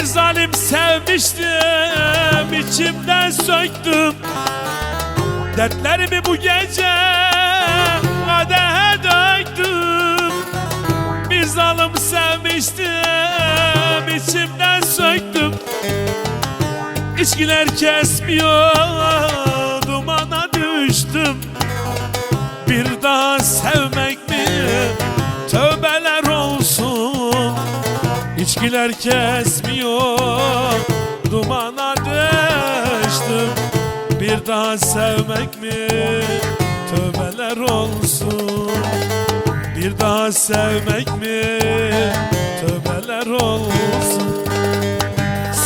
Bir zalim sevmiştim içimden söktüm. Dertlerimi bu gece kadehe döktüm. Bir zalim sevmiştim içimden söktüm. İçkiler kesmiyor dumana düştüm. Bir daha sevmek İçkiler kesmiyor dumana düştüm. Bir daha sevmek mi? Tövbeler olsun. Bir daha sevmek mi? Tövbeler olsun.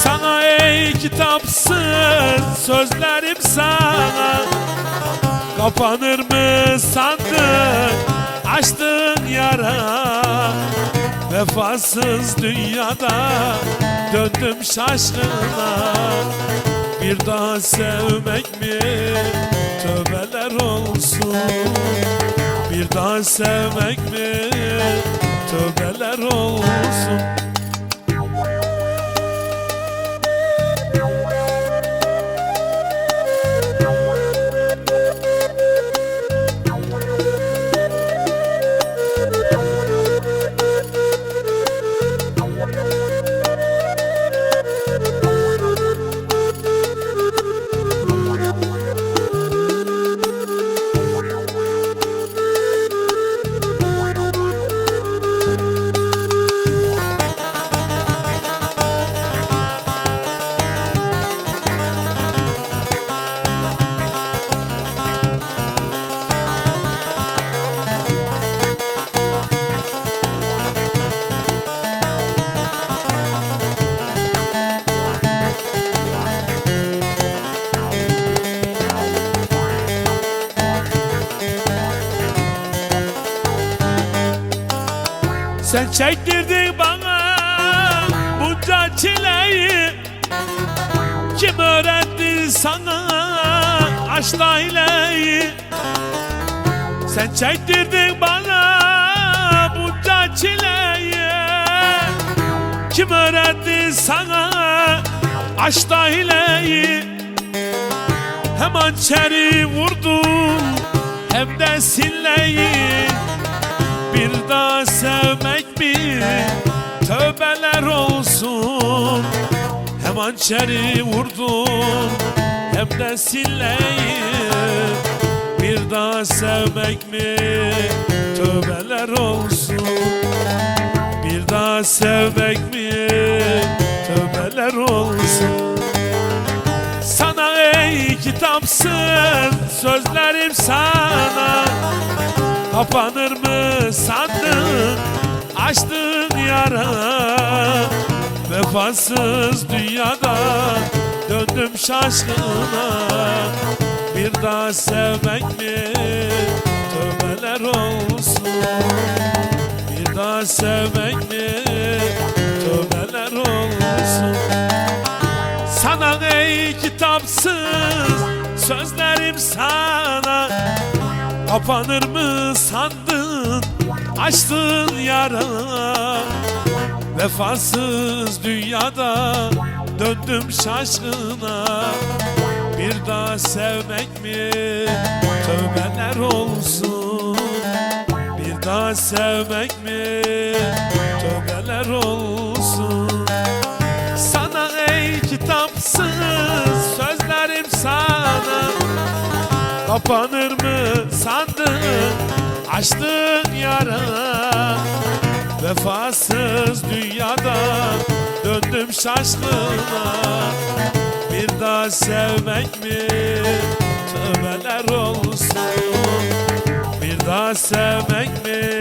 Sana ey kitapsız sözlerim sana. Kapanır mı sandın Vefasız dünyada döndüm şaşkına. Bir daha sevmek mi? Tövbeler olsun. Bir daha sevmek mi? Tövbeler olsun Sen çektirdin bana bunca çileyi. Kim öğretti sana aşkla hileyi Sen çektirdin bana bunca çileyi. Kim öğretti sana aşkla hileyi Hem hançeri vurdun hem de silleyi. Bir daha sevmek tövbeler olsun. Hem hançeri vurdun hem de silleyi Bir daha sevmek mi? Tövbeler olsun. Bir daha sevmek mi? Tövbeler olsun. Sana ey kitapsın sözlerim sana. Kapanır mı sandın açtığın yara Vefasız dünyada döndüm şaşkına Bir daha sevmek mi? Tövbeler olsun. Bir daha sevmek mi? Tövbeler olsun. Sana ey kitapsız sözlerim sana. Kapanır mı sandın açtığın yara Vefasız dünyada döndüm şaşkına. Bir daha sevmek mi? Tövbeler olsun. Bir daha sevmek mi? Tövbeler olsun. Sana ey kitapsız sözlerim sana. Kapanır mı sandın açtığın yara Vefasız dünyada döndüm şaşkına. Bir daha sevmek mi? Tövbeler olsun. Bir daha sevmek mi